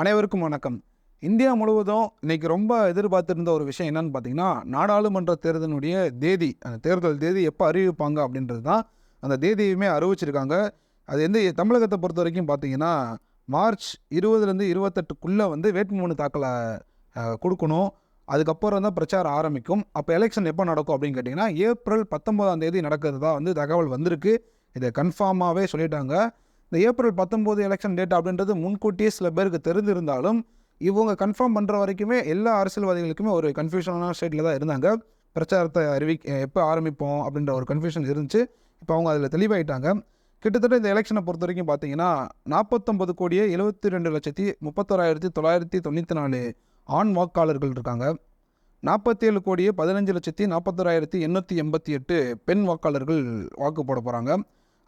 அனைவருக்கும் வணக்கம். இந்தியா முழுவதும் இன்னைக்கு ரொம்ப எதிர்பார்த்துருந்த ஒரு விஷயம் என்னன்னு பார்த்தீங்கன்னா நாடாளுமன்ற தேர்தலினுடைய தேதி அந்த தேர்தல் தேதி எப்போ அறிவிப்பாங்க அப்படின்றது தான் அந்த தேதியுமே அறிவிச்சிருக்காங்க. அது எந்த தமிழகத்தை பொறுத்த வரைக்கும் பார்த்தீங்கன்னா மார்ச் இருபதுலேருந்து இருபத்தெட்டுக்குள்ளே வந்து வேட்புமனு தாக்கலை கொடுக்கணும். அதுக்கப்புறம் தான் பிரச்சாரம் ஆரம்பிக்கும். அப்போ எலெக்ஷன் எப்போ நடக்கும் அப்படின்னு கேட்டிங்கன்னா ஏப்ரல் பத்தொம்போதாம் தேதி நடக்கிறதா வந்து தகவல் வந்திருக்கு. இதை கன்ஃபார்மாகவே சொல்லிட்டாங்க. இந்த ஏப்ரல் பத்தொம்போது எலெக்ஷன் டேட் அப்படின்றது முன்கூட்டியே சில பேருக்கு தெரிந்திருந்தாலும் இவங்க கன்ஃபார்ம் பண்ணுற வரைக்குமே எல்லா அரசியல்வாதிகளுக்குமே ஒரு கன்ஃபியூஷனான ஸ்டேட்டில் தான் இருந்தாங்க. பிரச்சாரத்தை அறிவி எப்போ ஆரம்பிப்போம் அப்படின்ற ஒரு கன்ஃபியூஷன் இருந்துச்சு. இப்போ அவங்க அதில் தெளிவாயிட்டாங்க. கிட்டத்தட்ட இந்த எலெக்ஷனை பொறுத்த வரைக்கும் பார்த்தீங்கன்னா நாற்பத்தொம்பது கோடியே எழுபத்தி ரெண்டு லட்சத்தி முப்பத்தோராயிரத்தி தொள்ளாயிரத்தி தொண்ணூற்றி நாலு ஆண் வாக்காளர்கள் இருக்காங்க. நாற்பத்தேழு கோடியே பதினஞ்சு லட்சத்தி நாற்பத்தோராயிரத்தி எண்ணூற்றி எண்பத்தி எட்டு பெண் வாக்காளர்கள் வாக்கு போட போகிறாங்க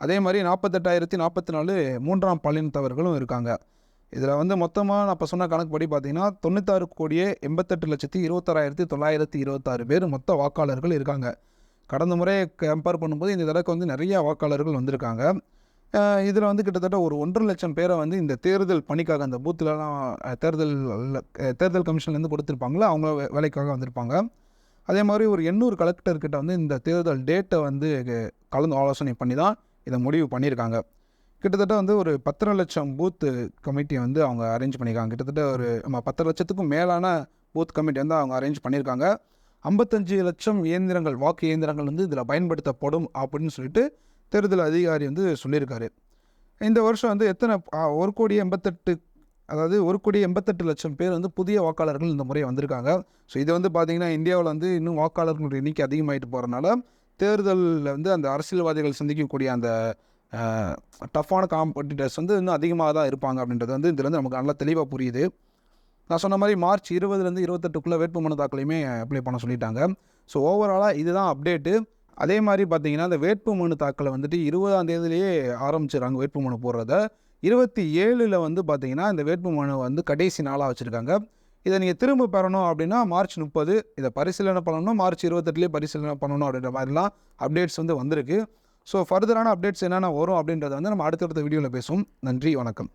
அதே மாதிரி நாற்பத்தெட்டாயிரத்தி நாற்பத்தி நாலு மூன்றாம் பாலினத்தவர்களும் இருக்காங்க. இதில் வந்து மொத்தமாக நான் இப்போ சொன்ன கணக்குப்படி பார்த்தீங்கன்னா தொண்ணூத்தாறு கோடியே எண்பத்தெட்டு லட்சத்தி இருபத்தாறாயிரத்தி தொள்ளாயிரத்தி இருபத்தாறு பேர் மொத்த வாக்காளர்கள் இருக்காங்க. கடந்த முறை கம்பேர் பண்ணும்போது இந்த தடவைக்கு வந்து நிறைய வாக்காளர்கள் வந்திருக்காங்க. இதில் வந்து கிட்டத்தட்ட ஒரு ஒன்றரை லட்சம் பேரை வந்து இந்த தேர்தல் பணிக்காக அந்த பூத்துலலாம் தேர்தல் தேர்தல் கமிஷன்லேருந்து கொடுத்துருப்பாங்களோ அவங்க வேலைக்காக வந்திருப்பாங்க. அதே மாதிரி ஒரு எண்ணூறு கலெக்டர்கிட்ட வந்து இந்த தேர்தல் டேட்டை வந்து கலந்து ஆலோசனை பண்ணி தான் இதை முடிவு பண்ணியிருக்காங்க. கிட்டத்தட்ட வந்து ஒரு பத்தரை லட்சம் பூத்து கமிட்டியை வந்து அவங்க அரேஞ்ச் பண்ணியிருக்காங்க. கிட்டத்தட்ட ஒரு நம்ம பத்தரை லட்சத்துக்கும் மேலான பூத் கமிட்டி வந்து அவங்க அரேஞ்ச் பண்ணியிருக்காங்க. ஐம்பத்தஞ்சு லட்சம் இயந்திரங்கள் வாக்கு இயந்திரங்கள் வந்து இதில் பயன்படுத்தப்படும் அப்படின்னு சொல்லிட்டு தேர்தல் அதிகாரி வந்து சொல்லியிருக்காரு. இந்த வருஷம் வந்து எத்தனை ஒரு கோடி எண்பத்தெட்டு அதாவது ஒரு கோடி எண்பத்தெட்டு லட்சம் பேர் வந்து புதிய வாக்காளர்கள் இந்த முறை வந்திருக்காங்க. ஸோ இது வந்து பார்த்திங்கன்னா இந்தியாவில் வந்து இன்னும் வாக்காளர்களுடைய எண்ணிக்கை அதிகமாகிட்டு போகிறனால தேர்தலில் வந்து அந்த அரசியல்வாதிகள் சந்திக்கக்கூடிய அந்த டஃப்பான காம்படிட்டர்ஸ் வந்து இன்னும் அதிகமாக தான் இருப்பாங்க அப்படின்றது வந்து இதுலேருந்து நமக்கு நல்லா தெளிவாக புரியுது. நான் சொன்ன மாதிரி மார்ச் இருபதுலேருந்து இருபத்தெட்டுக்குள்ளே வேட்புமனு தாக்கலையுமே அப்ளை பண்ண சொல்லிட்டாங்க. ஸோ ஓவராலாக இதுதான் அப்டேட்டு அதே மாதிரி பார்த்தீங்கன்னா அந்த வேட்புமனு தாக்கலை வந்துட்டு இருபதாம் தேதியிலேயே ஆரம்பிச்சிடுறாங்க வேட்புமனு போடுறத. இருபத்தி ஏழில் வந்து பார்த்திங்கன்னா இந்த வேட்புமனு வந்து கடைசி நாளாக வச்சுருக்காங்க. இதை நீங்கள் திரும்ப பெறணும் அப்படின்னா மார்ச் முப்பது இதை பரிசீலனை பண்ணணும் மார்ச் இருபத்தெட்டுலேயே பரிசீலனை பண்ணணும் அப்படின்ற மாதிரிலாம் அப்டேட்ஸ் வந்து வந்திருக்கு. ஸோ ஃபர்தரான அப்டேட்ஸ் என்னென்ன வரும் அப்படின்றத வந்து நம்ம அடுத்தடுத்த வீடியோவில் பேசுவோம். நன்றி வணக்கம்.